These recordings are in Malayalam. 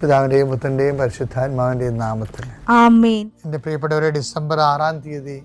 പിതാവിന്റെയും പുത്രന്റെയും പരിശുദ്ധാത്മാവിന്റെയും നാമത്തിൽ. ആമേൻ. എന്റെ പ്രിയപ്പെട്ടവരെ ഡിസംബർ ആറാം തീയതി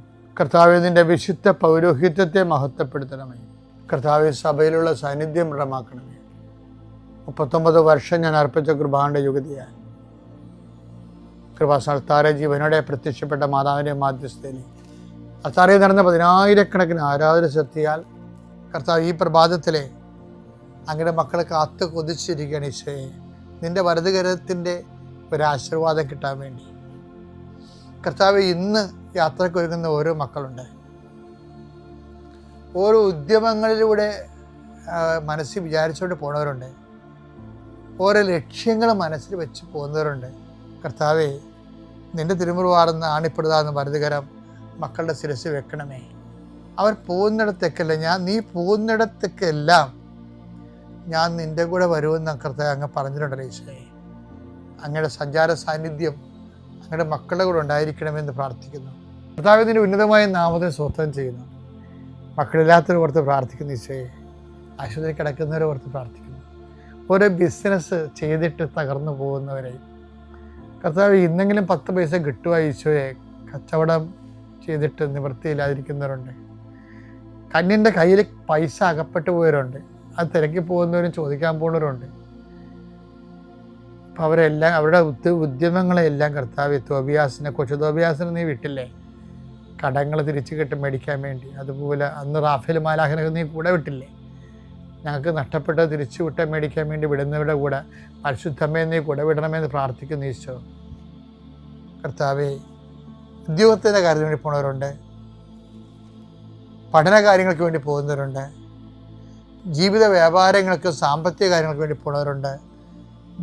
കർത്താവെ നിന്റെ വിശുദ്ധ പൗരോഹിത്യത്തെ മഹത്വപ്പെടുത്തണമേ. കർത്താവ് സഭയിലുള്ള സാന്നിധ്യം ദൃഢമാക്കണമേ. മുപ്പത്തൊമ്പത് വർഷം ഞാൻ അർപ്പിച്ച കൃപാന്റെ യുഗതിയായി കൃപാസ്ഥാന ജീവനോടെ പ്രത്യക്ഷപ്പെട്ട മാതാവിന്റെ മാധ്യസ്ഥയിൽ അത്താറയിൽ നടന്ന പതിനായിരക്കണക്കിന് ആരാധന ശക്തിയാൽ കർത്താവ് ഈ പ്രഭാതത്തിലെ അങ്ങയുടെ മക്കളെ കാത്തു കൊതിച്ചിരിക്കുകയാണ് നിന്റെ വലതുകരത്തിന്റെ ഒരു ആശീർവാദം കിട്ടാൻ വേണ്ടി. കർത്താവ് ഇന്ന് യാത്രയ്ക്ക് ഒരുങ്ങുന്ന ഓരോ മക്കളുണ്ട്. ഓരോ ഉദ്യമങ്ങളിലൂടെ മനസ്സിൽ വിചാരിച്ചുകൊണ്ട് പോണവരുണ്ട്. ഓരോ ലക്ഷ്യങ്ങൾ മനസ്സിൽ വെച്ച് പോകുന്നവരുണ്ട്. കർത്താവെ നിന്റെ തിരുമുറുവാർന്ന് ആണിപ്പെടുതാന്ന് വലതുകരം മക്കളുടെ ശിരസ് വെക്കണമേ. അവർ പോകുന്നിടത്തേക്കല്ല ഞാൻ നീ പോകുന്നിടത്തേക്കെല്ലാം ഞാൻ നിന്റെ കൂടെ വരുമെന്ന് കർത്താവ് അങ്ങ് പറഞ്ഞിട്ടുണ്ടല്ലോ ഈശോയെ അങ്ങയുടെ സഞ്ചാര സാന്നിധ്യം അങ്ങയുടെ മക്കളുടെ കൂടെ ഉണ്ടായിരിക്കണമെന്ന് പ്രാർത്ഥിക്കുന്നു. കർത്താവിന്റെ ഉന്നതമായ നാമത്തിന് സ്വത്വം ചെയ്യുന്നു. മക്കളില്ലാത്തവരെ ഓർത്ത് പ്രാർത്ഥിക്കുന്നു ഈശോയെ. ആശുപത്രി കിടക്കുന്നവരെ ഓർത്ത് പ്രാർത്ഥിക്കുന്നു. ഓരോ ബിസിനസ് ചെയ്തിട്ട് തകർന്നു പോകുന്നവരെ. കർത്താവ് ഇന്നെങ്കിലും പത്ത് പൈസ കിട്ടുക ഈശോയെ. കച്ചവടം ചെയ്തിട്ട് നിവൃത്തിയില്ലാതിരിക്കുന്നവരുണ്ട്. കന്യന്റെ കയ്യിൽ പൈസ അകപ്പെട്ടു പോയവരുണ്ട്. അത് തിരക്കി പോകുന്നവരും ചോദിക്കാൻ പോകുന്നവരുണ്ട്. അപ്പോൾ അവരെല്ലാം അവരുടെ ഉദ്യ ഉദ്യമങ്ങളെല്ലാം കർത്താവ് തോബിയാസിനെ കൊച്ചു തോബിയാസിനെ നീ വിട്ടില്ലേ? കടങ്ങൾ തിരിച്ചു കിട്ടും മേടിക്കാൻ വേണ്ടി. അതുപോലെ അന്ന് റാഫേൽ മാലാഹനൊക്കെ നീ കൂടെ വിട്ടില്ലേ? ഞങ്ങൾക്ക് നഷ്ടപ്പെട്ട തിരിച്ചു വിട്ട മേടിക്കാൻ വേണ്ടി വിടുന്നവരുടെ കൂടെ പരിശുദ്ധമേ നീ കൂടെ വിടണമെന്ന് പ്രാർത്ഥിക്കുന്നു ഈശോ. കർത്താവേ ഉദ്യോഗത്തിന്റെ കാര്യത്തിന് വേണ്ടി പോണവരുണ്ട്. പഠന കാര്യങ്ങൾക്ക് വേണ്ടി പോകുന്നവരുണ്ട്. ജീവിത വ്യാപാരങ്ങൾക്ക് സാമ്പത്തിക കാര്യങ്ങൾക്ക് വേണ്ടി പോണവരുണ്ട്.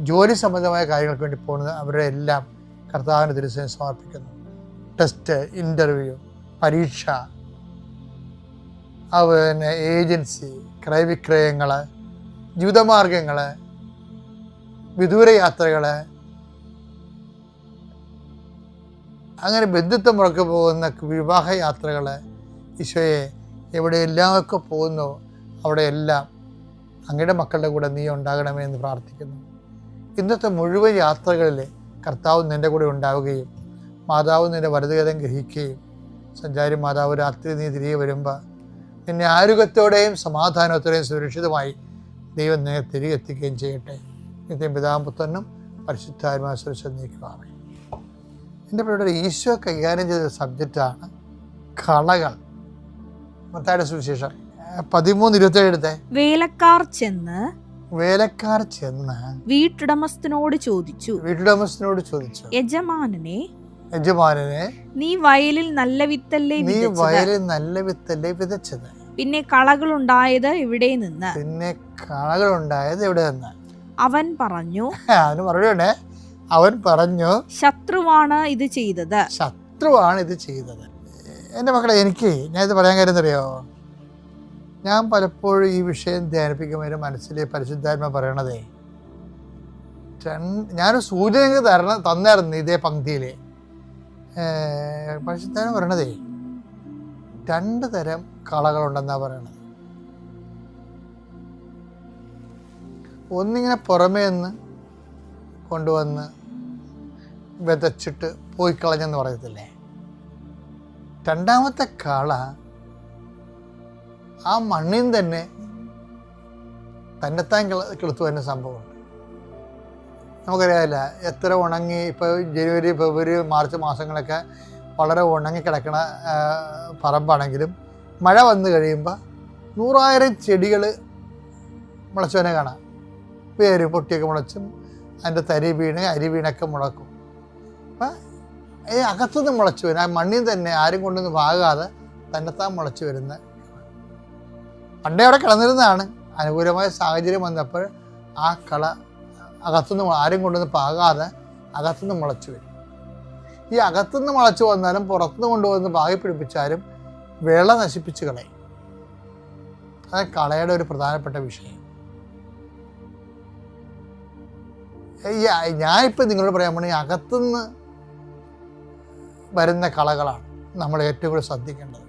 ജോലി സംബന്ധമായ കാര്യങ്ങൾക്ക് വേണ്ടി പോകുന്നത് അവരെ എല്ലാം കർത്താവിന് തിരുസേന സമർപ്പിക്കുന്നു. ടെസ്റ്റ് ഇന്റർവ്യൂ പരീക്ഷ അതുപോലെ ഏജൻസി ക്രയവിക്രയങ്ങൾ ജീവിതമാർഗങ്ങൾ വിദൂര യാത്രകൾ അങ്ങനെ ബന്ധുത്വം മുറക്ക് പോകുന്ന വിവാഹ യാത്രകൾ ഈശോയെ എല്ലാവർക്കും പോകുന്നു അവിടെയെല്ലാം അങ്ങയുടെ മക്കളുടെ കൂടെ നീ ഉണ്ടാകണമേ എന്ന് പ്രാർത്ഥിക്കുന്നു. ഇന്നത്തെ മുഴുവൻ യാത്രകളിൽ കർത്താവ് നിന്റെ കൂടെ ഉണ്ടാവുകയും മാതാവ് നിന്റെ വലതുകരം ഗ്രഹിക്കുകയും. സഞ്ചാരി മാതാവ് രാത്രി നീ തിരികെ വരുമ്പോൾ നിന്നെ ആരോഗ്യത്തോടെയും സമാധാനത്തോടെയും സുരക്ഷിതമായി ദൈവം നിന്നെ തിരികെ എത്തിക്കുകയും ചെയ്യട്ടെ. നിത്യം പിതാമ്പുത്തനും പരിശുദ്ധാത്മാ സുരക്ഷ നീക്കുവാമേ എന്റെ പേരുടെ ഈശോ കൈകാര്യം ചെയ്ത സബ്ജക്റ്റാണ് കളകൾ. മത്തായുടെ സുവിശേഷം പതിമൂന്ന് ഇരുപത്തേഴ് എടുത്തേ. വേലക്കാർ ചെന്ന് വേലക്കാർ ചെന്ന് വീട്ടുടമസ്ഥനോട് ചോദിച്ചു വീട്ടുടമസ്ഥനോട് ചോദിച്ചു. യജമാനനെ യജമാനനെ നീ വയലിൽ നല്ല വിത്തല്ലേ നീ വയലിൽ നല്ല വിത്തല്ലേ വിതച്ചത്? പിന്നെ കളകൾ ഉണ്ടായത് ഇവിടെ നിന്ന്? പിന്നെ കളകൾ ഉണ്ടായത് എവിടെ നിന്ന്? അവൻ പറഞ്ഞു അവന് മറുപടി അവൻ പറഞ്ഞു ശത്രുവാണ് ഇത് ചെയ്തത്. ശത്രുവാണ് ഇത് ചെയ്തത്. എന്റെ മക്കളെ എനിക്ക് ഞാൻ ഇത് പറയാൻ കാര്യം അറിയോ ഞാൻ പലപ്പോഴും ഈ വിഷയം ധ്യാനിപ്പിക്കുമ്പോൾ എന്റെ മനസ്സിലെ പരിശുദ്ധാത്മ പറയണതേ ഞാനൊരു സൂചന തരണം തന്നായിരുന്നു ഇതേ പങ്ക്തിയിൽ പരിശുദ്ധാത്മ പറയണതേ രണ്ട് തരം കളകളുണ്ടെന്നാണ് പറയണത്. ഒന്നിങ്ങനെ പുറമേ നിന്ന് കൊണ്ടുവന്ന് വിതച്ചിട്ട് പോയി കളഞ്ഞെന്ന് പറയത്തില്ലേ? രണ്ടാമത്തെ കള ആ മണ്ണിൽ തന്നെ തന്നെത്താൻ കിള കിളുത്തു വരുന്ന സംഭവമുണ്ട്. നമുക്കറിയാമല്ല എത്ര ഉണങ്ങി ഇപ്പോൾ ജനുവരി ഫെബ്രുവരി മാർച്ച് മാസങ്ങളൊക്കെ വളരെ ഉണങ്ങി കിടക്കണ പറമ്പാണെങ്കിലും മഴ വന്നു കഴിയുമ്പോൾ നൂറായിരം ചെടികൾ മുളച്ചവനെ കാണാം. വേര് പൊട്ടിയൊക്കെ മുളച്ചും അതിന്റെ തരി വീണ് അരി വീണൊക്കെ മുളക്കും. അപ്പം ഈ അകത്തുനിന്ന് മുളച്ചു വരും. ആ മണ്ണിൽ തന്നെ ആരും കൊണ്ടൊന്നും വാകാതെ തന്നെത്താൻ മുളച്ചു വരുന്ന പണ്ടേ അവിടെ കിടന്നിരുന്നതാണ്. അനുകൂലമായ സാഹചര്യം വന്നപ്പോൾ ആ കള അകത്തുനിന്ന് ആരും കൊണ്ടുവന്ന് പാകാതെ അകത്തുനിന്ന് മുളച്ചു വരും. ഈ അകത്തുനിന്ന് മുളച്ചു വന്നാലും പുറത്തുനിന്ന് കൊണ്ടുവന്ന് പാകി പിടിപ്പിച്ചാലും വിള നശിപ്പിച്ച് കളയും. അത് കളയുടെ ഒരു പ്രധാനപ്പെട്ട വിഷയം. ഞാനിപ്പോൾ നിങ്ങളോട് പറയാൻ പോണി അകത്തുനിന്ന് വരുന്ന കളകളാണ് നമ്മൾ ഏറ്റവും കൂടുതൽ ശ്രദ്ധിക്കേണ്ടത്.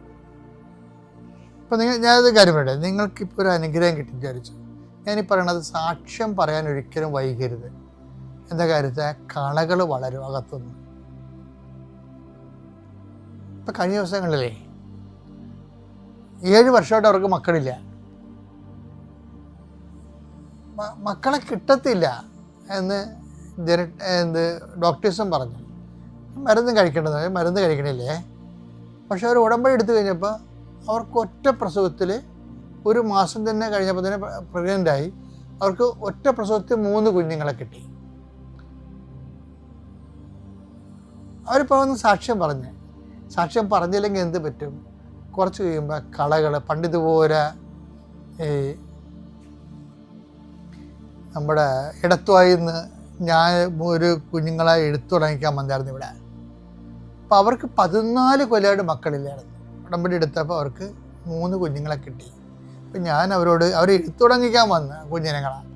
ഇപ്പം നിങ്ങൾ ഞാനത് കാര്യം പറയട്ടെ. നിങ്ങൾക്കിപ്പോൾ ഒരു അനുഗ്രഹം കിട്ടി വിചാരിച്ചു. ഞാനീ പറയണത് സാക്ഷ്യം പറയാൻ ഒരിക്കലും വൈകരുത്. എന്താ കാര്യത്തെ? കളകൾ വളരും അകത്തുനിന്ന്. ഇപ്പം കഴിഞ്ഞ ദിവസങ്ങളിലേ ഏഴ് വർഷമായിട്ട് അവർക്ക് മക്കളില്ല. മക്കളെ കിട്ടത്തില്ല എന്ന് ജന എന്ത് ഡോക്ടേഴ്സും പറഞ്ഞു. മരുന്ന് കഴിക്കേണ്ടത് മരുന്ന് കഴിക്കണില്ലേ? പക്ഷെ അവർ ഉടമ്പടി എടുത്തു കഴിഞ്ഞപ്പോൾ അവർക്ക് ഒറ്റ പ്രസവത്തിൽ ഒരു മാസം തന്നെ കഴിഞ്ഞപ്പോൾ തന്നെ പ്രഗ്നന്റ് ആയി. അവർക്ക് ഒറ്റ പ്രസവത്തിൽ മൂന്ന് കുഞ്ഞുങ്ങളെ കിട്ടി. അവരിപ്പോൾ ഒന്ന് സാക്ഷ്യം പറഞ്ഞ്. സാക്ഷ്യം പറഞ്ഞില്ലെങ്കിൽ എന്ത് പറ്റും? കുറച്ച് കഴിയുമ്പോൾ കളകൾ പണ്ടിതുപോലെ ഈ നമ്മുടെ ഇടത്തുവായി നിന്ന് ഞാൻ ഒരു കുഞ്ഞുങ്ങളെ എടുത്തു തുടങ്ങിക്കാൻ വന്നായിരുന്നു ഇവിടെ. അപ്പം അവർക്ക് പതിനാല് കൊല്ലമായിട്ട് മക്കളില്ലായിരുന്നു. ഉടമ്പടി എടുത്തപ്പോൾ അവർക്ക് മൂന്ന് കുഞ്ഞുങ്ങളെ കിട്ടി. അപ്പം ഞാൻ അവരോട് അവർ എടുത്തുടങ്ങിക്കാൻ വന്ന കുഞ്ഞിനങ്ങളാണ്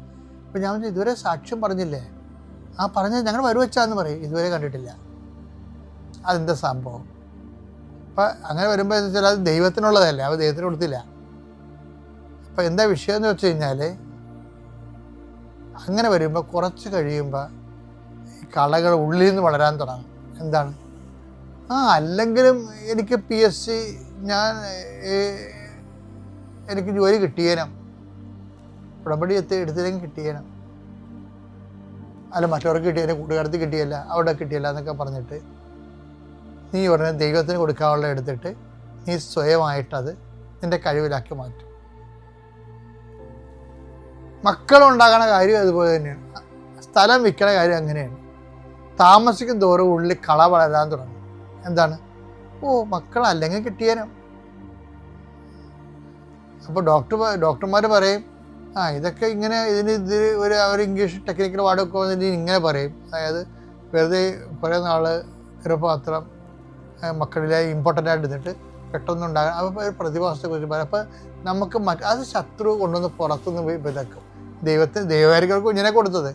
അപ്പോൾ ഞാൻ പറഞ്ഞു, ഇതുവരെ സാക്ഷ്യം പറഞ്ഞില്ലേ? ആ പറഞ്ഞത് ഞങ്ങൾ വരുവച്ചാന്ന് പറയും. ഇതുവരെ കണ്ടിട്ടില്ല. അതെന്താ സംഭവം? അപ്പം അങ്ങനെ വരുമ്പോൾ എന്ന് വെച്ചാൽ അത് ദൈവത്തിനുള്ളതല്ലേ അവർ ദൈവത്തിന് കൊടുത്തില്ല. അപ്പം എന്താ വിഷയം എന്ന് വെച്ച് കഴിഞ്ഞാൽ അങ്ങനെ വരുമ്പോൾ കുറച്ച് കഴിയുമ്പോൾ ഈ കളകൾ ഉള്ളിൽ നിന്ന് വളരാൻ തുടങ്ങും. എന്താണ്? ആ അല്ലെങ്കിലും എനിക്ക് പി എസ് സി ഞാൻ എനിക്ക് ജോലി കിട്ടിയേനും. ഉടമ്പടി എത്തി എടുത്തില്ലെങ്കിൽ കിട്ടിയേനും. അല്ല മറ്റവർക്ക് കിട്ടിയേനെ കൂട്ടുകാരത്തിൽ കിട്ടിയല്ല അവിടെ കിട്ടിയല്ല എന്നൊക്കെ പറഞ്ഞിട്ട് നീ ഉടനെ ദൈവത്തിന് കൊടുക്കാനുള്ള എടുത്തിട്ട് നീ സ്വയമായിട്ടത് നിന്റെ കഴിവിലാക്കി മാറ്റും. മക്കളുണ്ടാകണ കാര്യം അതുപോലെ തന്നെയാണ്. സ്ഥലം വിൽക്കണ കാര്യം അങ്ങനെയാണ്. താമസിക്കും തോറും ഉള്ളിൽ കള വളരാൻ തുടങ്ങും. എന്താണ്? ഓ മക്കൾ അല്ലെങ്കിൽ കിട്ടിയേനും. അപ്പോൾ ഡോക്ടർ ഡോക്ടർമാർ പറയും ആ ഇതൊക്കെ ഇങ്ങനെ ഇതിന് ഇത് ഒരു അവർ ഇംഗ്ലീഷ് ടെക്നിക്കൽ വാർഡൊക്കെ വന്നിട്ട് ഇങ്ങനെ പറയും. അതായത് വെറുതെ കുറേ നാൾ ഗർഭപാത്രം മക്കളിലെ ഇമ്പോർട്ടന്റ് ആയിട്ട് പെട്ടെന്ന് പെട്ടെന്നുണ്ടാകാൻ അപ്പോൾ ഒരു പ്രതിഭാസത്തെക്കുറിച്ച് പറയും. അപ്പോൾ നമുക്ക് മറ്റ് അത് ശത്രു കൊണ്ടുവന്ന് പുറത്തുനിന്ന് പോയി വിതക്കും ദൈവത്തിന് ദൈവകാരികൾക്ക് ഇങ്ങനെ കൊടുത്തത്.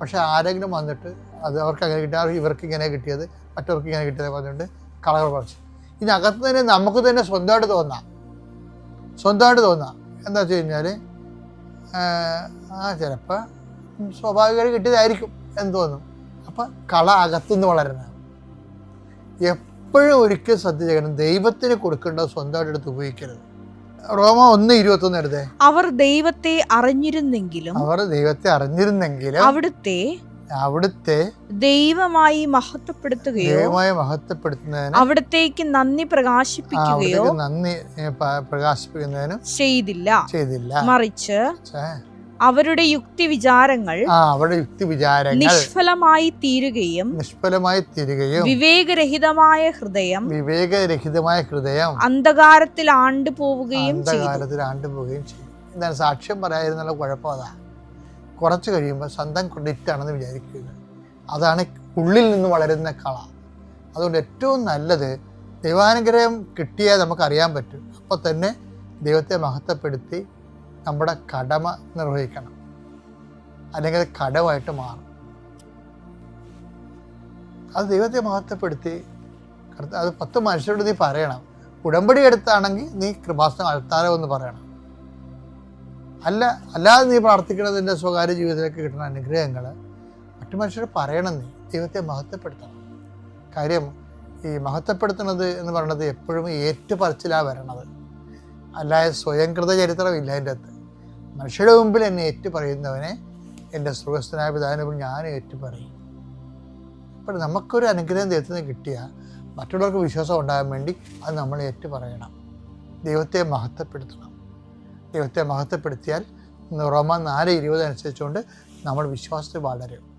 പക്ഷേ ആരെങ്കിലും വന്നിട്ട് അത് അവർക്ക് അങ്ങനെ കിട്ടിയ ഇവർക്ക് ഇങ്ങനെ കിട്ടിയത് മറ്റവർക്ക് ഇങ്ങനെ കിട്ടിയത് പറഞ്ഞുകൊണ്ട് കളകൾ പറിച്ചു. ഇതിനകത്ത് തന്നെ നമുക്ക് തന്നെ സ്വന്തമായിട്ട് തോന്നാം. സ്വന്തമായിട്ട് തോന്നാം. എന്താ വെച്ച് കഴിഞ്ഞാൽ ആ ചിലപ്പോൾ സ്വാഭാവികമായിട്ട് കിട്ടിയതായിരിക്കും എന്ന് തോന്നും. അപ്പം കള അകത്തുനിന്ന് വളരണം. എപ്പോഴും ഒരിക്കൽ ശ്രദ്ധിച്ചേക്കണം. ദൈവത്തിന് കൊടുക്കേണ്ടത് സ്വന്തമായിട്ട് എടുത്ത് ഉപയോഗിക്കരുത്. റോമ ഒന്ന് ഇരുപത്തൊന്ന് എടുത്തേ. അവർ ദൈവത്തെ അറിഞ്ഞിരുന്നെങ്കിലും അവർ ദൈവത്തെ അറിഞ്ഞിരുന്നെങ്കിലും അവിടുത്തെ അവിടുത്തെ ദൈവമായി മഹത്വപ്പെടുത്തുകയോ ദൈവമായി മഹത്വപ്പെടുത്തുന്നതിന് അവിടത്തേക്ക് നന്ദി പ്രകാശിപ്പിക്കുകയോ നന്ദി പ്രകാശിപ്പിക്കുന്നതിനും ചെയ്തില്ല. ചെയ്തില്ല. മറിച്ച്. അവരുടെ യുക്തി വിചാരങ്ങൾ അവരുടെ യുക്തി വിചാരങ്ങൾ നിഷ്ഫലമായി തീരുകയും നിഷ്ഫലമായി തീരുകയും വിവേകരഹിതമായ ഹൃദയം വിവേകരഹിതമായ ഹൃദയം അന്ധകാരത്തിൽ ആണ്ടുപോവുകയും അന്ധകാരത്തിൽ ആണ്ടുപോവുകയും ചെയ്യും എന്താണ് സാക്ഷ്യം പറയാതിരുന്നുള്ള കുഴപ്പം അതാ കുറച്ച് കഴിയുമ്പോൾ സ്വന്തം ക്രെഡിറ്റ് ആണെന്ന് വിചാരിക്കുക. അതാണ് ഉള്ളിൽ നിന്ന് വളരുന്ന കള. അതുകൊണ്ട് ഏറ്റവും നല്ലത് ദൈവാനുഗ്രഹം കിട്ടിയാൽ നമുക്കറിയാൻ പറ്റും. അപ്പോൾ തന്നെ ദൈവത്തെ മഹത്വപ്പെടുത്തി നമ്മുടെ കടമ നിർവഹിക്കണം. അല്ലെങ്കിൽ കടമായിട്ട് മാറും. അത് ദൈവത്തെ മഹത്വപ്പെടുത്തി അത് പത്ത് മനുഷ്യരോട് നീ പറയണം. ഉടമ്പടി എടുത്താണെങ്കിൽ നീ കൃപാസനം അൾത്താരം എന്ന് പറയണം. അല്ല അല്ലാതെ നീ പ്രാർത്ഥിക്കുന്നത് എന്റെ സ്വകാര്യ ജീവിതത്തിലേക്ക് കിട്ടുന്ന അനുഗ്രഹങ്ങൾ മറ്റു മനുഷ്യർ പറയണം നീ. ദൈവത്തെ മഹത്വപ്പെടുത്തണം. കാര്യം ഈ മഹത്വപ്പെടുത്തുന്നത് എന്ന് പറയുന്നത് എപ്പോഴും ഏറ്റുപറച്ചിലാണ് വരണത്. അല്ലാതെ സ്വയംകൃത ചരിത്രമില്ല എന്റെ അകത്ത് മനുഷ്യരുടെ മുമ്പിൽ എന്നെ ഏറ്റു പറയുന്നവനെ എന്റെ സുഖസ്ഥനായ പിതാവിനെ മുമ്പിൽ ഞാൻ ഏറ്റു പറയും അപ്പോൾ നമുക്കൊരു അനുഗ്രഹം ദൈവത്തിൽ നിന്ന് കിട്ടിയാൽ മറ്റുള്ളവർക്ക് വിശ്വാസം ഉണ്ടാകാൻ വേണ്ടി അത് നമ്മൾ ഏറ്റു പറയണം ദൈവത്തെ മഹത്വപ്പെടുത്തണം. ദൈവത്തെ മഹത്വപ്പെടുത്തിയാൽ റോമ നാല് ഇരുപത് അനുസരിച്ചുകൊണ്ട് നമ്മൾ വിശ്വാസത്തിൽ വളരും.